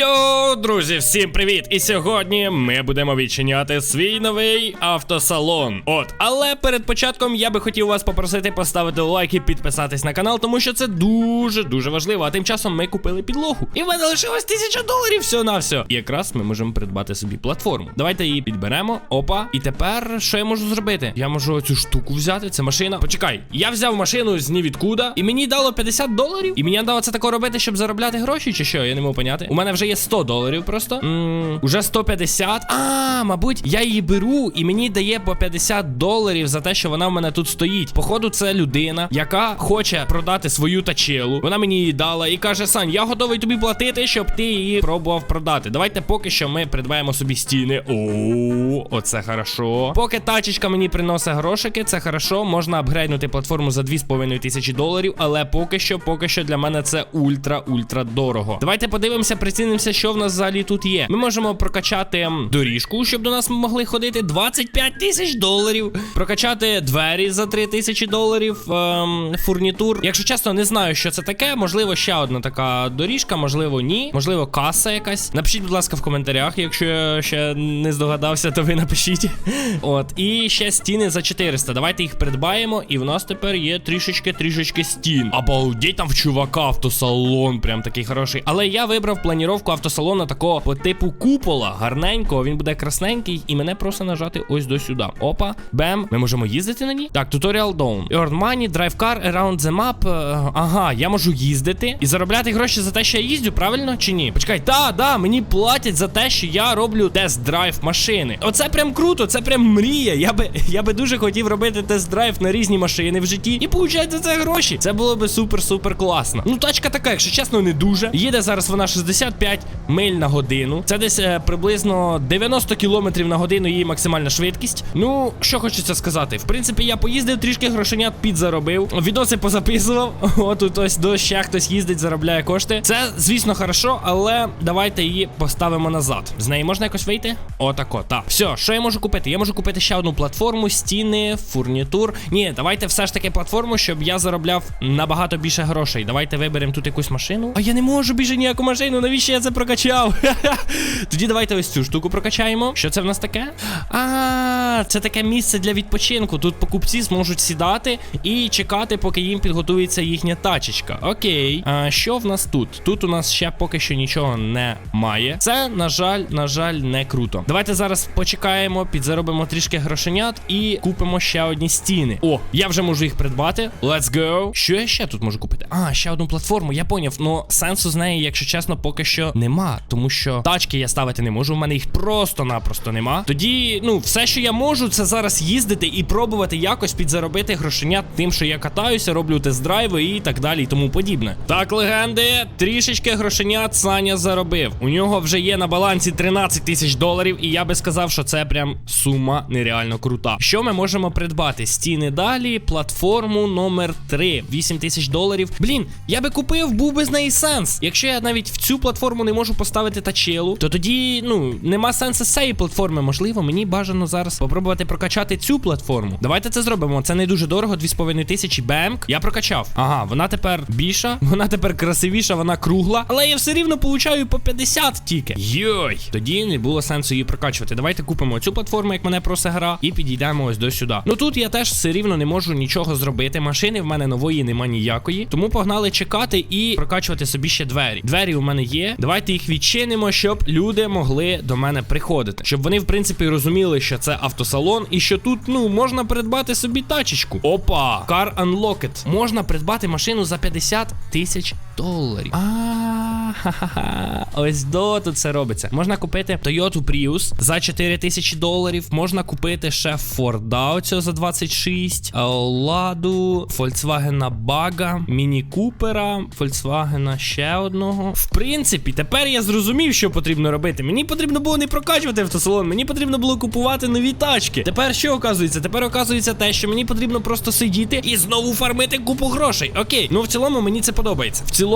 Йоу, друзі, всім привіт! І сьогодні ми будемо відчиняти свій новий автосалон. От, але перед початком я би хотів вас попросити поставити лайк і підписатись на канал, тому що це дуже дуже важливо. А тим часом ми купили підлогу. І в мене лишилось тисяча доларів всього на все. І якраз ми можемо придбати собі платформу. Давайте її підберемо. Опа. І тепер що я можу зробити? Я можу цю штуку взяти. Це машина. Почекай, я взяв машину з нівідкуда, і мені дало 50 доларів. І мені дало це тако робити, щоб заробляти гроші, чи що? Я не можу поняти. У мене вже є 100 доларів просто. м уже 150. А, мабуть, я її беру, і мені дає по 50 доларів за те, що вона в мене тут стоїть. Походу, це людина, яка хоче продати свою тачелу. Вона мені її дала і каже: Сань, я готовий тобі платити, щоб ти її пробував продати. Давайте поки що ми придбаємо собі стіни. О, оце хорошо. Поки тачечка мені приносить грошики, це хорошо. Можна апгрейднути платформу за 2,5 тисячі доларів, але поки що, поки що для мене це ультра-ультра дорого. Давайте подивимося, прицінимося, що в нас взагалі тут є. Ми можемо прокачати доріжку, щоб до нас могли ходити 25 тисяч доларів. Прокачати двері за 3 тисячі доларів. Ем, фурнітур. Якщо чесно, не знаю, що це таке. Можливо, ще одна така доріжка, можливо, ні. Можливо, каса якась. Напишіть, будь ласка, в коментарях. Якщо я ще не здогадався, то ви напишіть. От, і ще стіни за 400. Давайте їх придбаємо, і в нас тепер є трішечки трішечки стін. Обалдеть, там в чувака автосалон, прям такий хороший. Але я вибрав планіровку автосалону такого по типу купола. Гарненького, він буде красненький, і мене просто нажати ось до сюди. Опа, бем. Ми можемо їздити на ній? Так, tutorial down. Earn money, drive car around the map. Е, Ага, я можу їздити і заробляти гроші за те, що я їздю, правильно чи ні? Почекай, та, да, мені платять за те, що я роблю тест-драйв машини. Оце прям круто, це прям мрія. Я би я би дуже хотів робити тест-драйв на різні машини в житті і получати за це гроші. Це було би супер-супер класно. Ну, тачка така, якщо чесно, не дуже. Їде зараз вона 65 миль на годину. Це десь е, приблизно 90 кілометрів на годину її максимальна швидкість. Ну, що хочеться сказати. В принципі, я поїздив трішки грошенят підзаробив. Відоси позаписував. От ось до ще хтось їздить, заробляє кошти. Це, звісно, хорошо, але давайте її поставимо назад. З неї можна якось вийти? Отако, так. Все, що я можу купити? Я можу купити ще одну платформу, стіни, фурнітур. Ні, давайте все ж таки платформу, щоб я заробляв набагато більше грошей. Давайте виберемо тут якусь машину. А я не можу більше ніяку машину. Навіщо я це прокачав? Тоді давайте ось цю штуку прокачаємо. Що це в нас таке? А, це таке місце для відпочинку. Тут покупці зможуть сідати і чекати, поки їм підготується їхня тачечка. Окей. А що в нас тут? Тут у нас ще поки що нічого немає. Це, на жаль, на жаль, не круто. Давайте зараз почекаємо, підзаробимо трішки грошенят і купимо ще одні стіни. О, я вже можу їх придбати. Let's go. Що я ще тут можу купити? А, ще одну платформу, я поняв. Ну, сенсу з неї, якщо чесно, поки що нема. Тому що тачки я ставити не можу. У мене їх просто-напросто нема. Тоді, ну, все, що я можу, це зараз їздити і пробувати якось підзаробити грошенят тим, що я катаюся, роблю тест-драйви і так далі, і тому подібне. Так, легенди, трішечки грошенят Саня заробив. У нього вже є на балансі 13 тисяч доларів, і я би сказав, що це прям сума нереально крута. Що ми можемо придбати? Стіни далі, платформу номер 3. 8 тисяч доларів. Блін, я би купив, був би з неї сенс. Якщо я навіть в цю платформу не можу поставити тачелу, то тоді, ну, нема сенсу цієї платформи. Можливо, мені бажано зараз попробувати прокачати цю платформу. Давайте це зробимо. Це не дуже дорого, 2,5 тисячі бемк. Я прокачав. Ага, вона тепер більша, вона тепер красивіша, вона кругла. Але я все рівно получаю по 50 тільки. Йой! Тоді не було сенсу її прокачувати. Давайте купимо цю платформу, як мене просить гра, і підійдемо ось до сюди. Ну тут я теж все рівно не можу нічого зробити. Машини в мене нової нема ніякої. Тому погнали чекати і прокачувати собі ще двері. Двері у мене є. Давайте їх відчинимо, щоб люди могли до мене приходити. Щоб вони, в принципі, розуміли, що це автосалон, і що тут, ну, можна придбати собі тачечку. Опа! Car Unlocked. Можна придбати машину за 50 тисяч доларів. А, ха-ха-ха. Ось до тут це робиться. Можна купити Toyota Prius за 4 тисячі доларів. Можна купити ще Форда оцього за 26, Ладу, Volkswagen Бага, Міні Купера, Volkswagen ще одного. В принципі, тепер я зрозумів, що потрібно робити. Мені потрібно було не прокачувати автосалон, мені потрібно було купувати нові тачки. Тепер що оказується? Тепер оказується те, що мені потрібно просто сидіти і знову фармити купу грошей. Окей, ну в цілому мені це подобається. В цілому,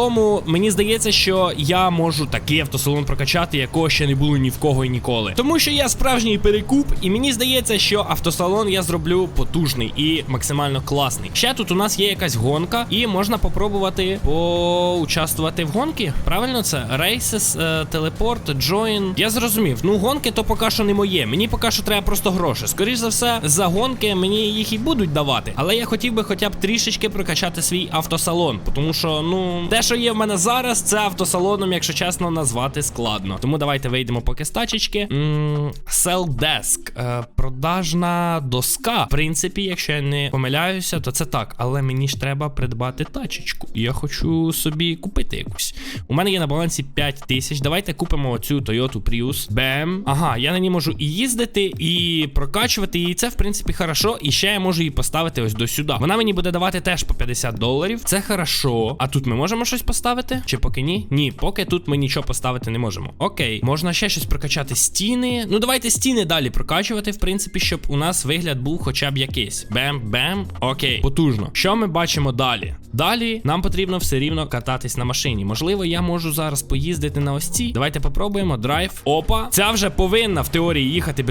мені здається, що я можу такий автосалон прокачати, якого ще не було ні в кого і ніколи. Тому що я справжній перекуп, і мені здається, що автосалон я зроблю потужний і максимально класний. Ще тут у нас є якась гонка, і можна попробувати поучаствувати в гонки. Правильно це? Рейсес, телепорт, джоін. Я зрозумів. Ну, гонки то поки що не моє. Мені поки що треба просто гроші. Скоріше за все, за гонки мені їх і будуть давати. Але я хотів би хоча б трішечки прокачати свій автосалон. Тому що, ну, те, що є в мене зараз, це автосалоном, якщо чесно, назвати складно. Тому давайте вийдемо поки з тачечки. Е, продажна доска. В принципі, якщо я не помиляюся, то це так. Але мені ж треба придбати тачечку. Я хочу собі купити якусь. У мене є на балансі 5 тисяч. Давайте купимо оцю Toyota Prius. Бем. Ага, я на ній можу і їздити, і прокачувати. І це, в принципі, хорошо. І ще я можу її поставити ось до сюди. Вона мені буде давати теж по 50 доларів. Це хорошо. А тут ми можемо щось поставити? Чи поки ні? Ні, поки тут ми нічого поставити не можемо. Окей, можна ще щось прокачати стіни. Ну давайте стіни далі прокачувати, в принципі, щоб у нас вигляд був хоча б якийсь. Бем-бем. Окей, потужно. Що ми бачимо далі? Далі нам потрібно все рівно кататись на машині. Можливо, я можу зараз поїздити на ось цій. Давайте попробуємо. Драйв. Опа. Ця вже повинна в теорії їхати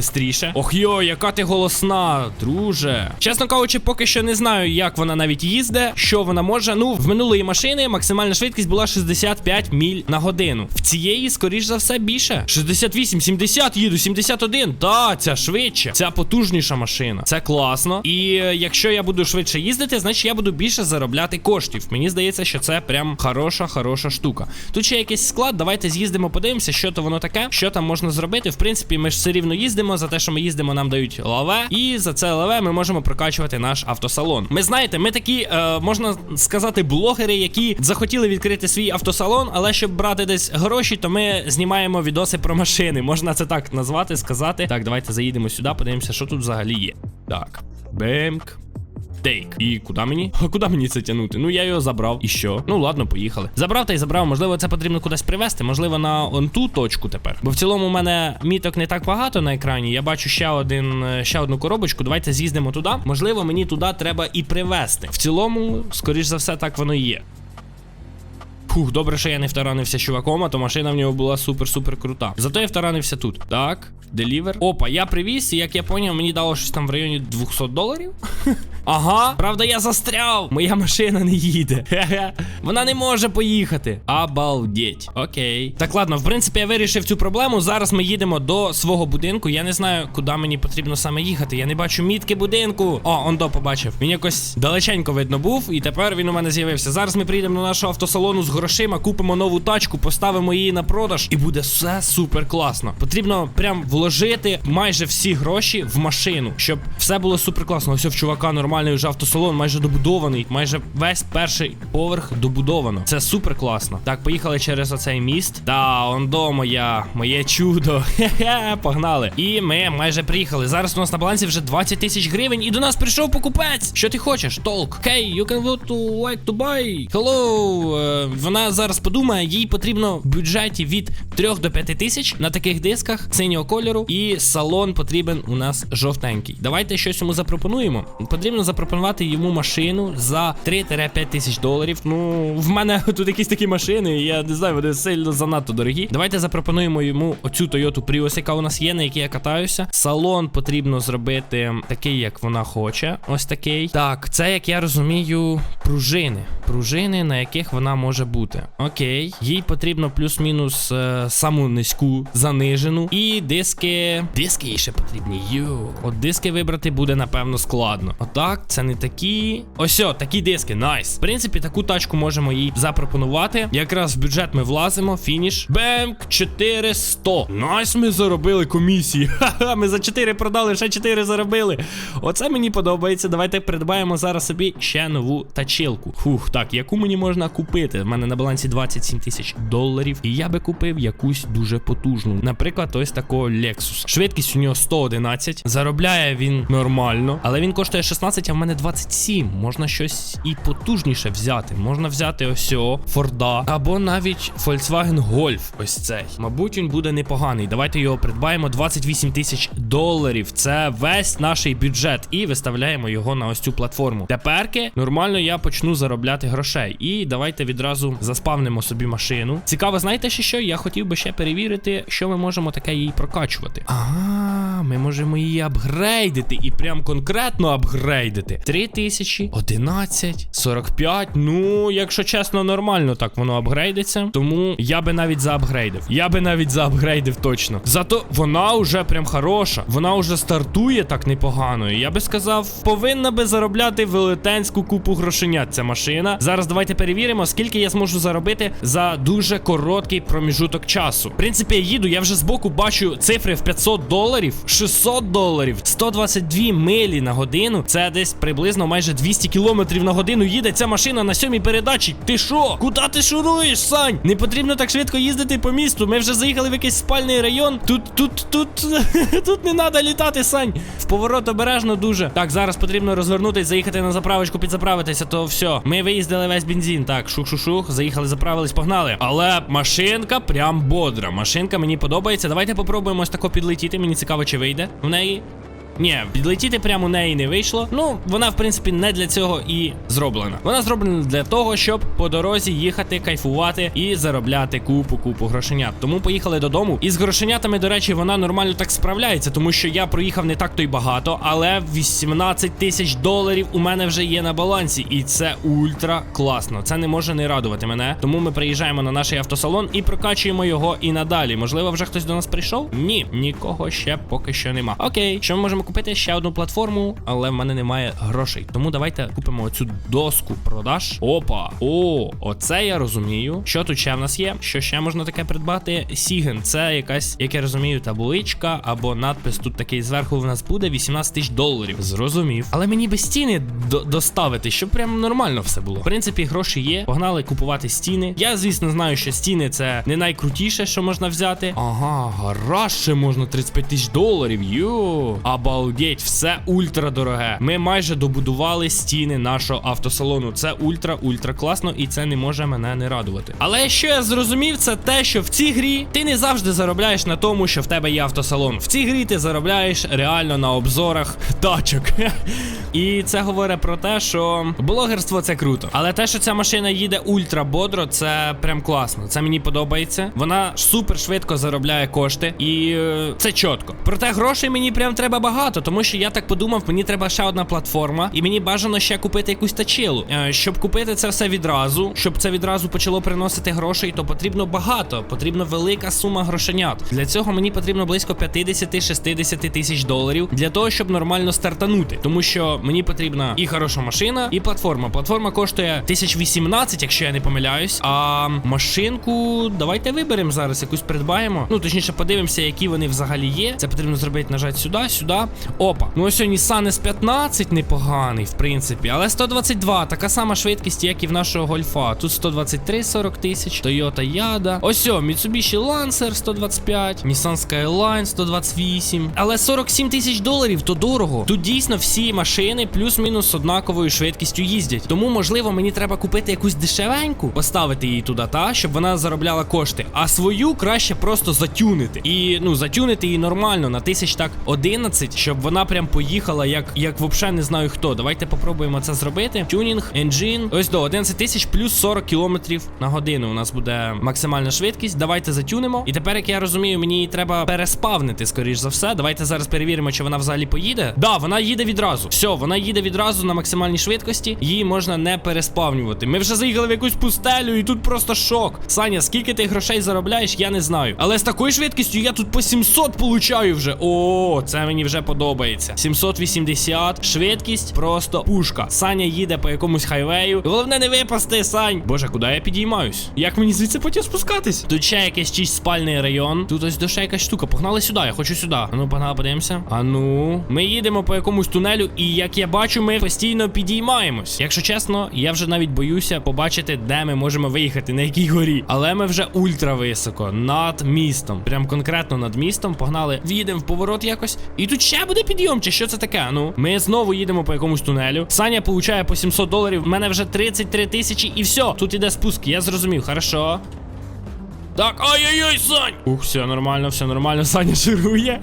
швидше. Ох йо, яка ти голосна, друже. Чесно кажучи, поки що не знаю, як вона навіть їзде, що вона може. Ну, в минулої машини максимальна швидкість була 65 міль на годину. В цієї, скоріш за все, більше. 68, 70 їду, 71. Та, ця швидше. Ця потужніша машина. Це класно. І е, якщо я буду швидше їздити, значить я буду більше заробляти коштів. Мені здається, що це прям хороша, хороша штука. Тут ще якийсь склад. Давайте з'їздимо, подивимося, що то воно таке, що там можна зробити. В принципі, ми ж все рівно їздимо. За те, що ми їздимо, нам дають лаве. І за це лаве ми можемо прокачувати наш автосалон. Ми знаєте, ми такі, е, можна сказати, блогери, які захотіли відкрити свій автосалон, але щоб брати десь гроші, то ми знімаємо відоси про машини. Можна це так назвати, сказати. Так, давайте заїдемо сюди, подивимося, що тут взагалі є. Так, бемк. Тейк. І куди мені? А куди мені це тягнути? Ну я його забрав. І що? Ну ладно, поїхали. Забрав та й забрав. Можливо, це потрібно кудись привезти. Можливо, на он ту точку тепер. Бо в цілому у мене міток не так багато на екрані. Я бачу ще один, е, ще одну коробочку. Давайте з'їздимо туди. Можливо, мені туди треба і привезти. В цілому, скоріш за все, так воно і є. Фух, добре, що я не втаранився чуваком, а то машина в нього була супер-супер крута. Зато я втаранився тут. Так, делівер. Опа, я привіз, і як я поняв, мені дало щось там в районі 200 доларів. Ага, правда, я застряв. Моя машина не їде. Вона не може поїхати. Обалдеть. Окей. Так, ладно, в принципі, я вирішив цю проблему. Зараз ми їдемо до свого будинку. Я не знаю, куди мені потрібно саме їхати. Я не бачу мітки будинку. О, он до побачив. Він якось далеченько видно був, і тепер він у мене з'явився. Зараз ми приїдемо до нашого автосалону з грошима, купимо нову тачку, поставимо її на продаж, і буде все супер класно. Потрібно прям вложити майже всі гроші в машину, щоб все було супер класно. Ось в чувака нормальний вже автосалон, майже добудований, майже весь перший поверх добудовано. Це супер класно. Так, поїхали через оцей міст. Та, он до моя, моє чудо. Хе-хе, погнали. І ми майже приїхали. Зараз у нас на балансі вже 20 тисяч гривень, і до нас прийшов покупець. Що ти хочеш? Толк. Hey, you can vote to like to buy. Hello. Е, вона зараз подумає, їй потрібно в бюджеті від 3 до 5 тисяч на таких дисках синього кольору. І салон потрібен у нас жовтенький. Давайте щось йому запропонуємо. Потрібно запропонувати йому машину за 3-5 тисяч доларів. Ну, в мене тут якісь такі машини, я не знаю, вони сильно занадто дорогі. Давайте запропонуємо йому оцю Toyota Prius, яка у нас є, на якій я катаюся. Салон потрібно зробити такий, як вона хоче. Ось такий. Так, це, як я розумію, пружини. Пружини, на яких вона може бути. Окей. Їй потрібно плюс-мінус е, саму низьку, занижену. І диски. Диски їй ще потрібні. Йо. От диски вибрати буде, напевно, складно. Отак, це не такі. Ось, о, такі диски. Найс. В принципі, таку тачку можемо їй запропонувати. Якраз в бюджет ми влазимо. Фініш. Бемк 400. Найс, ми заробили комісії. Ха-ха, ми за 4 продали, ще 4 заробили. Оце мені подобається. Давайте придбаємо зараз собі ще нову тачилку. Фух, так, яку мені можна купити? У мене на балансі 27 тисяч доларів. І я би купив якусь дуже потужну. Наприклад, ось такого Lexus. Швидкість у нього 111. Заробляє він нормально, але він коштує 16, а в мене 27. Можна щось і потужніше взяти. Можна взяти ось о, Форда. Або навіть Volkswagen Golf. Ось цей. Мабуть, він буде непоганий. Давайте його придбаємо. 28 тисяч доларів. Це весь наш бюджет. І виставляємо його на ось цю платформу. Теперки нормально я почну заробляти грошей. І давайте відразу заспавнимо собі машину. Цікаво, знаєте ще що? Я хотів би ще перевірити, що ми можемо таке їй прокачувати. Ага, ми можемо її апгрейдити і прям конкретно апгрейдити. 3000, 11, 45. Ну, якщо чесно, нормально так воно апгрейдиться. Тому я би навіть заапгрейдив. Я би навіть заапгрейдив точно. Зато вона вже прям хороша. Вона вже стартує так непогано. І Я би сказав, повинна би заробляти велетенську купу грошенят ця машина. Зараз давайте перевіримо, скільки я зможу заробити за дуже короткий проміжуток часу. В принципі, я їду, я вже збоку бачу цифри в 500 доларів, 600 доларів, 122 милі на годину. Це десь приблизно майже 200 кілометрів на годину їде ця машина на сьомій передачі. Ти що? Куди ти шуруєш, Сань? Не потрібно так швидко їздити по місту. Ми вже заїхали в якийсь спальний район. Тут, тут, тут, тут не треба літати, Сань. В поворот обережно дуже. Так, зараз потрібно розвернутись, заїхати на заправочку, підзаправитися, то все. Ми виїздили весь бензин. Так, шух-шух-шух, заїхали, заправились, погнали. Але машинка прям бодра. Машинка мені подобається. Давайте попробуємо ось тако підлетіти. Мені цікаво, чи вийде в неї. Ні, підлетіти прямо неї не вийшло. Ну, вона, в принципі, не для цього і зроблена. Вона зроблена для того, щоб по дорозі їхати, кайфувати і заробляти купу, купу грошенят. Тому поїхали додому. І з грошенятами, до речі, вона нормально так справляється, тому що я проїхав не так то й багато, але 18 тисяч доларів у мене вже є на балансі, і це ультра класно. Це не може не радувати мене. Тому ми приїжджаємо на наш автосалон і прокачуємо його і надалі. Можливо, вже хтось до нас прийшов? Ні, нікого ще поки що нема. Окей, що ми можемо купити? Ще одну платформу, але в мене немає грошей. Тому давайте купимо оцю доску продаж. Опа, о, оце я розумію. Що тут ще в нас є? Що ще можна таке придбати? Сіген, це якась, як я розумію, табличка або надпис тут такий зверху в нас буде 18 тисяч доларів. Зрозумів. Але мені би стіни до- доставити, щоб прям нормально все було. В принципі, гроші є. Погнали купувати стіни. Я, звісно, знаю, що стіни це не найкрутіше, що можна взяти. Ага, гараж ще можна 35 тисяч доларів. Йо, обалдеть, все ультра дороге. Ми майже добудували стіни нашого автосалону. Це ультра, ультра класно, і це не може мене не радувати. Але що я зрозумів, це те, що в цій грі ти не завжди заробляєш на тому, що в тебе є автосалон. В цій грі ти заробляєш реально на обзорах тачок. І це говорить про те, що блогерство це круто. Але те, що ця машина їде ультра бодро, це прям класно. Це мені подобається. Вона супер швидко заробляє кошти, і е, це чітко. Проте грошей мені прям треба багато, тому що я так подумав, мені треба ще одна платформа, і мені бажано ще купити якусь тачилу. Е, щоб купити це все відразу, щоб це відразу почало приносити грошей, то потрібно багато, потрібно велика сума грошенят. Для цього мені потрібно близько 50-60 тисяч доларів для того, щоб нормально стартанути. Тому що мені потрібна і хороша машина, і платформа. Платформа коштує 1018, якщо я не помиляюсь. А машинку давайте виберемо зараз, якусь придбаємо. Ну, точніше, подивимося, які вони взагалі є. Це потрібно зробити, нажати сюди, сюди. Опа. Ну ось Nissan S15 непоганий, в принципі. Але 122, така сама швидкість, як і в нашого гольфа. Тут 123 40 тисяч, Toyota Yada. Ось Mitsubishi Lancer 125, Nissan Skyline 128. Але 47 тисяч доларів то дорого. Тут дійсно всі машини плюс-мінус однаковою швидкістю їздять. Тому, можливо, мені треба купити якусь дешевеньку, поставити її туди, та щоб вона заробляла кошти. А свою краще просто затюнити. І ну, затюнити її нормально на тисяч так 11, щоб вона прям поїхала, як як взагалі не знаю хто. Давайте попробуємо це зробити. Тюнінг, енджин. Ось до 11 тисяч плюс 40 кілометрів на годину. У нас буде максимальна швидкість. Давайте затюнемо. І тепер, як я розумію, мені треба переспавнити, скоріш за все. Давайте зараз перевіримо, чи вона взагалі поїде. Да, вона їде відразу. Все, вона їде відразу на максимальній швидкості. Її можна не переспавнювати. Ми вже заїхали в якусь пустелю, і тут просто шок. Саня, скільки ти грошей заробляєш, я не знаю. Але з такою швидкістю я тут по 700 получаю вже. О, це мені вже подобається. 780. Швидкість просто пушка. Саня їде по якомусь хайвею. Головне не випасти, Сань. Боже, куди я підіймаюсь? Як мені звідси потім спускатись? Тут ще якийсь чийсь спальний район. Тут ось ще якась штука. Погнали сюди, я хочу сюди. А ну, погнали, подивимося. А ну, ми їдемо по якомусь тунелю, і як я бачу, ми постійно підіймаємось. Якщо чесно, я вже навіть боюся побачити, де ми можемо виїхати, на якій горі. Але ми вже ультра високо, над містом. Прям конкретно над містом. Погнали, в'їдемо в поворот якось. І тут ще буде підйом, чи що це таке? Ну, ми знову їдемо по якомусь тунелю. Саня получає по 700 доларів. У мене вже 33 тисячі, і все. Тут іде спуск. Я зрозумів, хорошо. Так, ай-яй-яй, Сань! Ух, все нормально, все нормально, Саня жирує.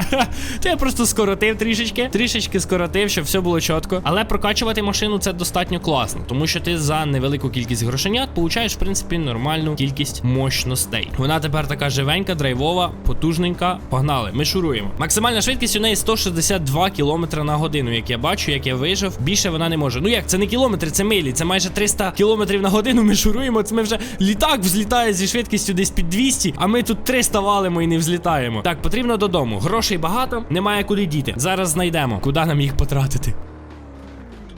Та я просто скоротив трішечки, трішечки скоротив, щоб все було чітко. Але прокачувати машину це достатньо класно, тому що ти за невелику кількість грошенят получаєш, в принципі, нормальну кількість мощностей. Вона тепер така живенька, драйвова, потужненька. Погнали, ми шуруємо. Максимальна швидкість у неї 162 км на годину, як я бачу, як я вижив. Більше вона не може. Ну як, це не кілометри, це милі, це майже 300 км на годину. Ми шуруємо. Це ми вже літак взлітає зі швидкістю десь під 200, а ми тут 300 валимо і не взлітаємо. Так, потрібно додому. Грошей багато, немає куди діти. Зараз знайдемо, куди нам їх потратити.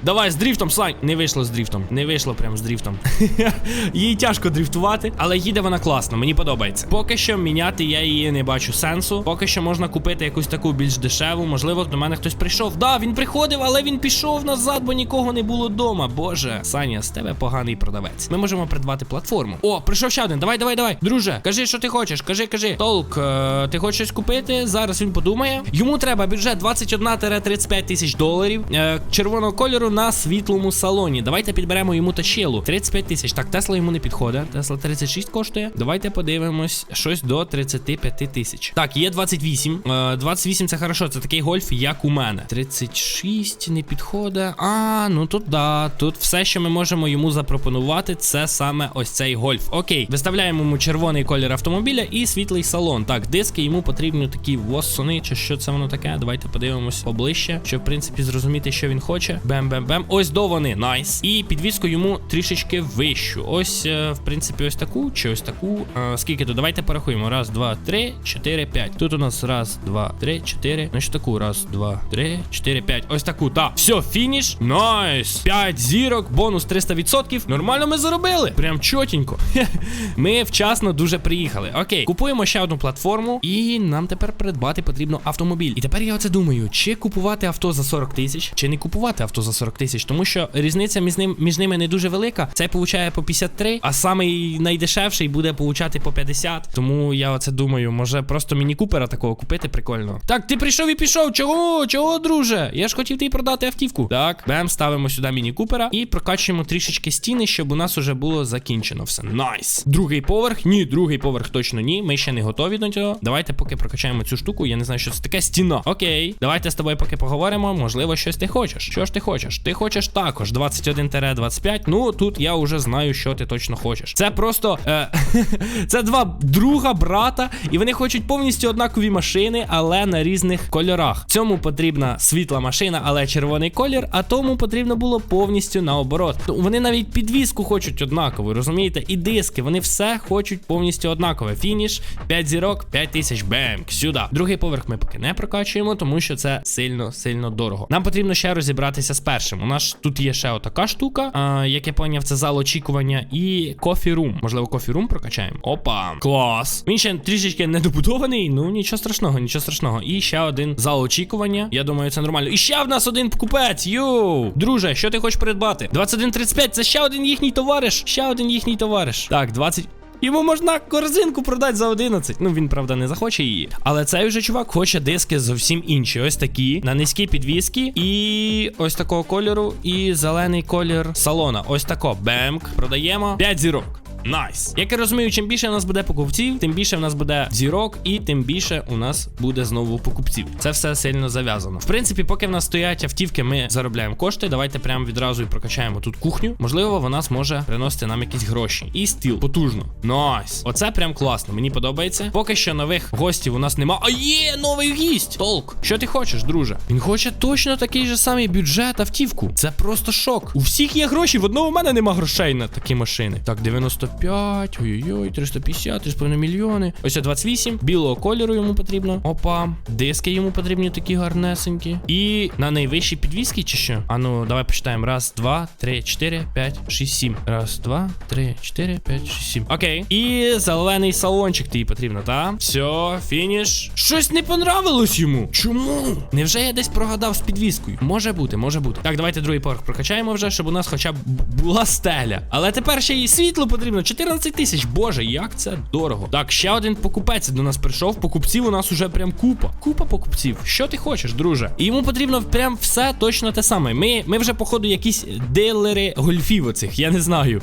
Давай з дріфтом, Сань. Не вийшло з дріфтом. Не вийшло прям з дріфтом. Їй тяжко дріфтувати, але їде вона класно, мені подобається. Поки що міняти я її не бачу сенсу. Поки що можна купити якусь таку більш дешеву. Можливо, до мене хтось прийшов. Да, він приходив, але він пішов назад, бо нікого не було вдома. Боже, Саня, з тебе поганий продавець. Ми можемо придбати платформу. О, прийшов ще один. Давай, давай, давай. Друже, кажи, що ти хочеш. Кажи, кажи. Толк, е, ти хочеш купити? Зараз він подумає. Йому треба бюджет 21-35 тисяч доларів. Е, червоного кольору на світлому салоні. Давайте підберемо йому тачелу. 35 тисяч. Так, Тесла йому не підходить. Тесла 36 коштує. Давайте подивимось щось до 35 тисяч. Так, є 28. Е, 28 це хорошо. Це такий гольф, як у мене. 36 не підходить. А, ну тут да. Тут все, що ми можемо йому запропонувати, це саме ось цей гольф. Окей, виставляємо йому червоний колір автомобіля і світлий салон. Так, диски йому потрібні такі воссони, чи що це воно таке. Давайте подивимось поближче, щоб в принципі зрозуміти, що він хоче. Бем-бем-бем. Ось до вони, найс. І підвіску йому трішечки вищу. Ось, е, в принципі, ось таку чи ось таку. Е, скільки тут? Давайте порахуємо. Раз, два, три, чотири, п'ять. Тут у нас раз, два, три, чотири. Що таку? Раз, два, три, чотири, п'ять. Ось таку. Так. Все, фініш. Найс. П'ять зірок, бонус 300%. Нормально ми заробили. Прям чотенько. Ми вчасно дуже приїхали. Окей, купуємо ще одну платформу, і нам тепер придбати потрібно автомобіль. І тепер я оце думаю, чи купувати авто за 40 тисяч, чи не купувати авто за 40 тисяч, тому що різниця між ним між ними не дуже велика. Цей получає по 53, а самий найдешевший буде получати по 50. Тому я оце думаю, може просто міні купера такого купити прикольно. Так, ти прийшов і пішов. Чого? Чого, друже? Я ж хотів тобі продати автівку. Так, бем, ставимо сюди міні купера і прокачуємо трішечки стіни, щоб у нас уже було закінчено все. Найс. Другий поверх. Ні, другий поверх точно ні. Ми ще не готові до цього. Давайте поки прокачаємо цю штуку. Я не знаю, що це таке стіна. Окей, давайте з тобою поки поговоримо. Можливо, щось ти хочеш. Що ж ти хочеш? Ти хочеш також 21-25. Ну тут я вже знаю, що ти точно хочеш. Це просто е, це два друга, брата, і вони хочуть повністю однакові машини, але на різних кольорах. Цьому потрібна світла машина, але червоний колір, а тому потрібно було повністю наоборот. Вони навіть підвіску хочуть однакову, розумієте? І диски, вони все хочуть повністю однакове. Фініш, 5 зірок, 5 тисяч бемк. Сюди. Другий поверх ми поки не прокачуємо, тому що це сильно, сильно дорого. Нам потрібно ще розібратися з першим. У нас тут є ще отака штука, а, як я поняв, це зал очікування, і кофі-рум. Можливо, кофі-рум прокачаємо. Опа, клас. Він ще трішечки недобудований. Ну нічого страшного, нічого страшного. І ще один зал очікування. Я думаю, це нормально. І ще в нас один покупець. Йоу, друже, що ти хочеш придбати? 21.35, це ще один їхній товариш. Ще один їхній товариш. Так, 20. Йому можна корзинку продати за 11. Ну він правда не захоче її. Але цей вже чувак хоче диски зовсім інші. Ось такі на низькі підвіски. І ось такого кольору. І зелений колір салона. Ось тако. Бемк. Продаємо 5 зірок. Найс. Як я розумію, чим більше у нас буде покупців, тим більше в нас буде зірок, і тим більше у нас буде знову покупців. Це все сильно зав'язано. В принципі, поки в нас стоять автівки, ми заробляємо кошти. Давайте прямо відразу і прокачаємо тут кухню. Можливо, вона зможе приносити нам якісь гроші. І стіл потужно. Найс. Оце прям класно. Мені подобається. Поки що нових гостів у нас нема. А є новий гість. Толк. Що ти хочеш, друже? Він хоче точно такий же самий бюджет автівку. Це просто шок. У всіх є гроші. В одного в мене нема грошей на такі машини. Так, 95, ой-ой-ой, 350, 3,5 мільйони. Ось 28. Білого кольору йому потрібно. Опа. Диски йому потрібні такі гарнесенькі. І на найвищій підвіски чи що? А ну, давай почитаємо. Раз, два, три, чотири, п'ять, шість, сім. Раз, два, три, чотири, п'ять, шість, сім. Окей. І зелений салончик тобі потрібно, так? Все, фініш. Щось не понравилось йому. Чому? Невже я десь прогадав з підвіскою? Може бути, може бути. Так, давайте другий поверх прокачаємо вже, щоб у нас хоча б була стеля. Але тепер ще й світло потрібно. 14 тисяч. Боже, як це дорого. Так, ще один покупець до нас прийшов. Покупців у нас уже прям купа. Купа покупців. Що ти хочеш, друже? І йому потрібно прям все точно те саме. Ми, ми вже, походу, якісь дилери гольфів оцих, я не знаю.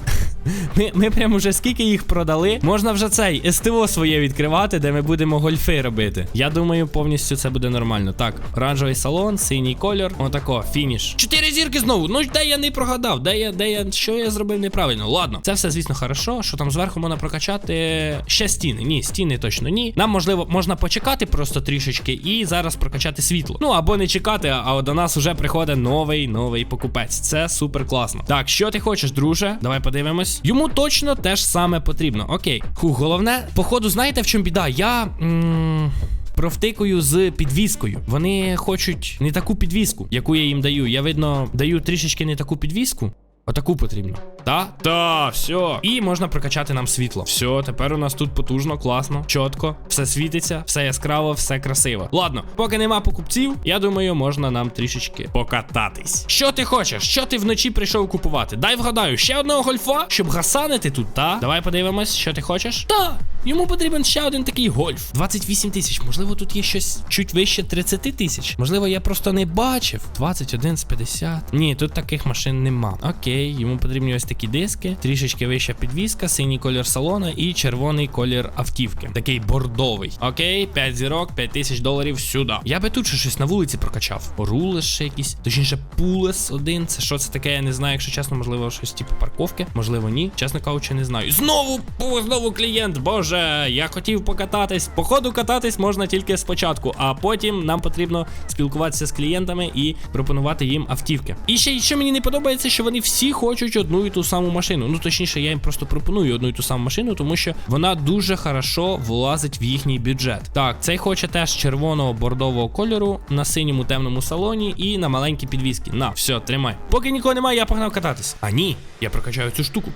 Ми, ми прям уже скільки їх продали. Можна вже цей СТО своє відкривати, де ми будемо гольфи робити. Я думаю, повністю це буде нормально. Так, оранжевий салон, синій кольор. Отако, фініш. Чотири зірки знову. Ну де я не прогадав? Де я, де я, що я зробив неправильно? Ладно, це все, звісно, хорошо. Що там зверху можна прокачати ще стіни. Ні, стіни точно ні. Нам можливо можна почекати просто трішечки і зараз прокачати світло. Ну або не чекати, а до нас вже приходить новий новий покупець. Це супер класно. Так, що ти хочеш, друже? Давай подивимось. Йому точно те ж саме потрібно. Окей. Хух, головне, походу, знаєте в чому біда? Я. М Провтикую з підвіскою. Вони хочуть не таку підвіску, яку я їм даю. Я видно даю трішечки не таку підвіску. Отаку потрібно. Та? Та, все. І можна прокачати нам світло. Все, тепер у нас тут потужно, класно, чітко, все світиться, все яскраво, все красиво. Ладно, поки нема покупців, я думаю, можна нам трішечки покататись. Що ти хочеш? Що ти вночі прийшов купувати? Дай вгадаю, ще одного гольфа, щоб гасанити тут, та? Давай подивимось, що ти хочеш. Та, йому потрібен ще один такий гольф. 28 тисяч. Можливо, тут є щось чуть вище 30 тисяч. Можливо, я просто не бачив. 21 з 50. Ні, тут таких машин нема. Окей, йому потрібні ось такі диски, трішечки вища підвіска, синій колір салона і червоний колір автівки. Такий бордовий. Окей, 5 зірок, 5 тисяч доларів сюди. Я би тут ще щось на вулиці прокачав. Рулес ще якісь, точніше, пулес один. Це що це таке? Я не знаю, якщо чесно, можливо, щось типу парковки, можливо, ні. Чесно кажучи, не знаю. Знову знову клієнт. Боже, я хотів покататись. Походу, кататись можна тільки спочатку, а потім нам потрібно спілкуватися з клієнтами і пропонувати їм автівки. І ще що мені не подобається, що вони всі хочуть одну і ту саму машину. Ну точніше, я їм просто пропоную одну і ту саму машину, тому що вона дуже хорошо влазить в їхній бюджет. Так, цей хоче теж червоного бордового кольору на синьому темному салоні і на маленькій підвіскі. На, все, тримай. Поки нікого немає, я погнав кататись. А ні, я прокачаю цю штуку.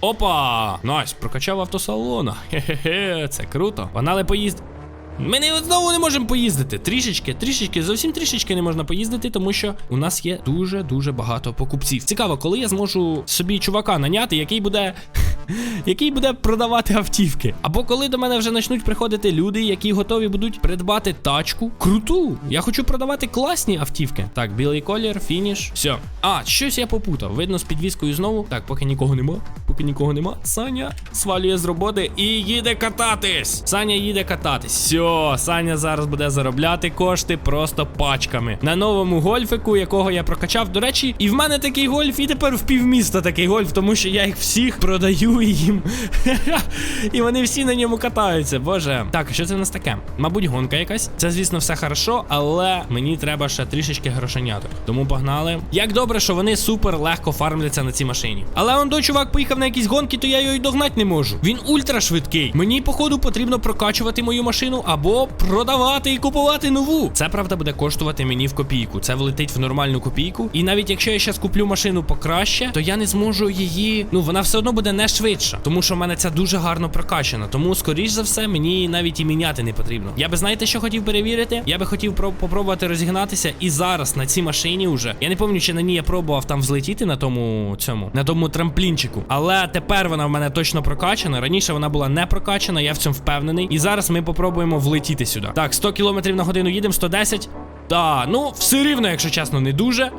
Опа! Найс, прокачав автосалона. Хе-хе-хе, це круто. Погнали поїзд. Ми не знову не можемо поїздити. Трішечки, трішечки, зовсім трішечки не можна поїздити, тому що у нас є дуже-дуже багато покупців. Цікаво, коли я зможу собі чувака наняти, який буде. Який буде продавати автівки. Або коли до мене вже почнуть приходити люди, які готові будуть придбати тачку. Круту! Я хочу продавати класні автівки. Так, білий колір, фініш. Все. А, щось я попутав. Видно з підвіскою знову. Так, поки нікого нема. Поки нікого нема. Саня свалює з роботи і їде кататись. Саня їде кататись. Все, Саня зараз буде заробляти кошти просто пачками. На новому гольфику, якого я прокачав. До речі, і в мене такий гольф, і тепер в півміста такий гольф, тому що я їх всіх продаю їм. і вони всі на ньому катаються. Боже. Так, що це в нас таке? Мабуть, гонка якась. Це, звісно, все хорошо, але мені треба ще трішечки грошеняток. Тому погнали. Як добре, що вони супер легко фармляться на цій машині. Але он той чувак поїхав на якісь гонки, то я його й догнати не можу. Він ультра швидкий. Мені, походу, потрібно прокачувати мою машину або продавати і купувати нову. Це правда буде коштувати мені в копійку. Це влетить в нормальну копійку. І навіть якщо я зараз куплю машину покраще, то я не зможу її. Ну вона все одно буде не швидша, тому що в мене ця дуже гарно прокачана. Тому, скоріш за все, мені навіть і міняти не потрібно. Я би знаєте, що хотів перевірити? Я би хотів про попробувати розігнатися і зараз на цій машині вже. Я не пам'ятаю, чи на ній я пробував там взлетіти на тому цьому, на тому трамплінчику. Але тепер вона в мене точно прокачана. Раніше вона була не прокачана, я в цьому впевнений. І зараз ми попробуємо влетіти сюди. Так, 100 км на годину їдемо, 110. Та, ну все рівно, якщо чесно, не дуже.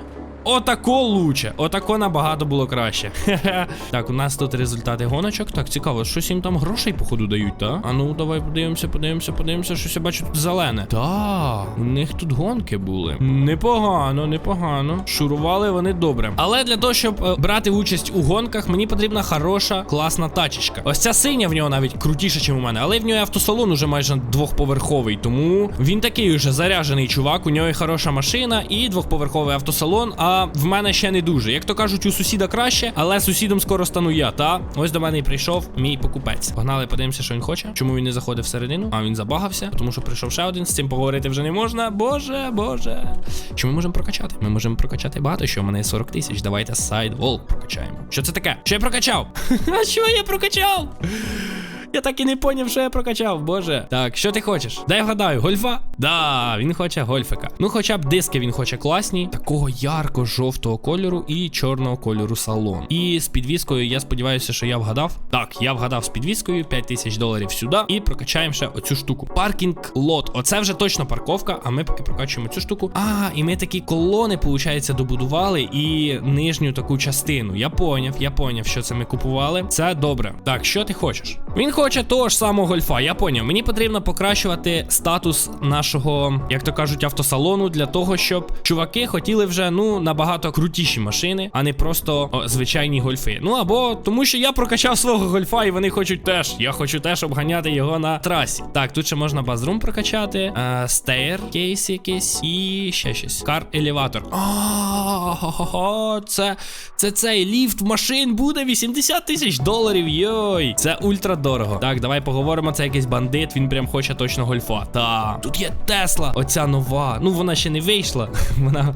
Отако лучше. Отако набагато було краще. Так, у нас тут результати гоночок. Так, цікаво, щось їм там грошей, походу, дають, та? А ну, давай подивимося, подивимося, подивимося. Щось я бачу тут зелене. Та, у них тут гонки були. Непогано, непогано. Шурували вони добре. Але для того, щоб е, брати участь у гонках, мені потрібна хороша, класна тачечка. Ось ця синя в нього навіть крутіша, ніж у мене. Але в нього автосалон уже майже двохповерховий. Тому він такий уже заряжений чувак. У нього і хороша машина, і двохповерховий автосалон. А в мене ще не дуже. Як то кажуть, у сусіда краще, але сусідом скоро стану я. Та ось до мене і прийшов мій покупець. Погнали, подивимося, що він хоче. Чому він не заходив всередину? А він забагався, тому що прийшов ще один. З цим поговорити вже не можна. Боже, боже. Що ми можемо прокачати? Ми можемо прокачати багато, що у мене є 40 тисяч. Давайте сайдвол прокачаємо. Що це таке? Що я прокачав? А що я прокачав? Я так і не поняв, що я прокачав, боже. Так, що ти хочеш? Дай вгадаю, гольфа? Да, він хоче гольфика. Ну, хоча б диски він хоче класні, такого ярко-жовтого кольору і чорного кольору салон. І з підвіскою, я сподіваюся, що я вгадав. Так, я вгадав з підвіскою 5 тисяч доларів сюди. І прокачаємо ще оцю штуку. Паркінг лот. Оце вже точно парковка, а ми поки прокачуємо цю штуку. А, і ми такі колони, виходить, добудували і нижню таку частину. Я поняв, я поняв, що це ми купували. Це добре. Так, що ти хочеш? Він хоче того ж самого гольфа. Я поняв. Мені потрібно покращувати статус нашого, як то кажуть, автосалону для того, щоб чуваки хотіли вже ну набагато крутіші машини, а не просто о, звичайні гольфи. Ну або тому, що я прокачав свого гольфа, і вони хочуть теж. Я хочу теж обганяти його на трасі. Так, тут ще можна базрум прокачати, е, стейр кейс якийсь і ще щось. Кар елеватор. А, це, це цей ліфт машин буде 80 тисяч доларів. Йой, це ультра дорого. Так, давай поговоримо. Це якийсь бандит. Він прям хоче точно гольфа. Та тут є Тесла. Оця нова. Ну вона ще не вийшла. Вона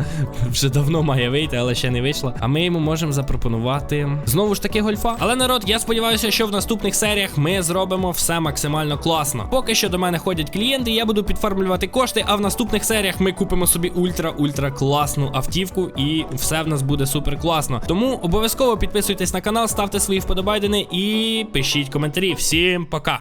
вже давно має вийти, але ще не вийшла. А ми йому можемо запропонувати знову ж таки гольфа. Але народ, я сподіваюся, що в наступних серіях ми зробимо все максимально класно. Поки що до мене ходять клієнти, я буду підформлювати кошти. А в наступних серіях ми купимо собі ультра-ультра класну автівку, і все в нас буде супер класно. Тому обов'язково підписуйтесь на канал, ставте свої вподобайдени і пишіть коментарі. Всім пока!